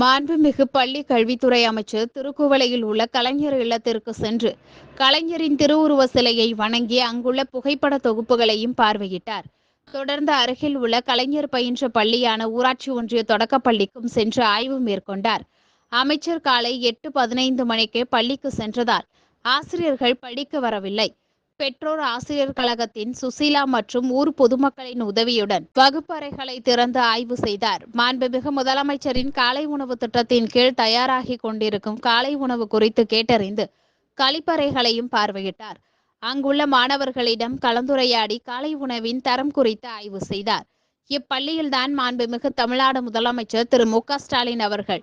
மாண்புமிகு பள்ளி கல்வித்துறை அமைச்சர் திருக்குவளையில் உள்ள கலைஞர் இல்லத்திற்கு சென்று கலைஞரின் திருவுருவ சிலையை வணங்கி அங்குள்ள புகைப்பட தொகுப்புகளையும் பார்வையிட்டார். தொடர்ந்து அருகில் உள்ள கலைஞர் பயின்ற பள்ளியான ஊராட்சி ஒன்றிய தொடக்கப் பள்ளிக்கும் சென்று ஆய்வு மேற்கொண்டார். அமைச்சர் காலை எட்டு பதினைந்து மணிக்கு பள்ளிக்கு சென்றதால் ஆசிரியர்கள் பள்ளிக்கு வரவில்லை. பெற்றோர் ஆசிரியர் கழகத்தின் சுசீலா மற்றும் ஊர் பொதுமக்களின் உதவியுடன் வகுப்பறைகளை திறந்து ஆய்வு செய்தார். மாண்புமிகு முதலமைச்சரின் காலை உணவு திட்டத்தின் கீழ் தயாராகி கொண்டிருக்கும் காலை உணவு குறித்து கேட்டறிந்து கழிப்பறைகளையும் பார்வையிட்டார். அங்குள்ள மாணவர்களிடம் கலந்துரையாடி காலை உணவின் தரம் குறித்து ஆய்வு செய்தார். இப்பள்ளியில்தான் மாண்புமிகு தமிழ்நாடு முதலமைச்சர் திரு மு ஸ்டாலின் அவர்கள்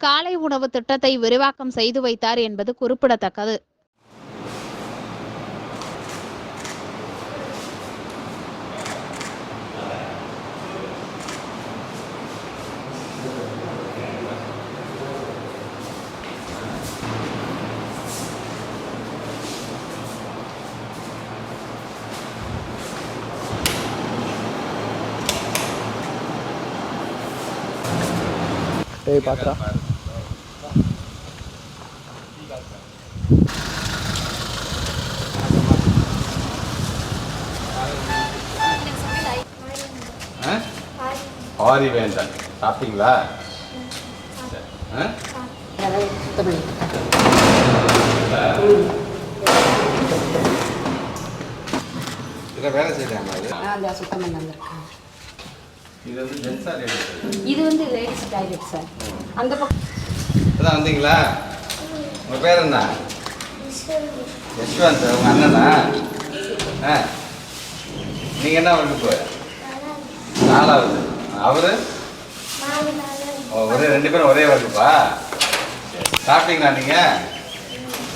காலை உணவு திட்டத்தை விரிவாக்கம் செய்து வைத்தார் என்பது குறிப்பிடத்தக்கது. ஏய் பாத்துடா ஆ? ஆரி வேண்டாம் சாப்பிட்டீங்களா வேலை செய்யலாமா அந்த சுத்தம் பண்ண வந்திருக்கேன் இது வந்து ஜென்ஸா லேடிஸ் இது வந்து லேடிஸ் டாய்லெட் சார் அந்த பக்கம் இப்பதான் வந்தீங்களா? உங்க பேர் என்ன? யஷ்வந்த் உங்க அண்ணனா? ஆ. நீங்க என்ன வகுப்பு நாலாவது. அவரு? ஒரே ரெண்டு பேரும் ஒரே வகுப்பா சரி. சாப்பிட்டீங்களா நீங்க?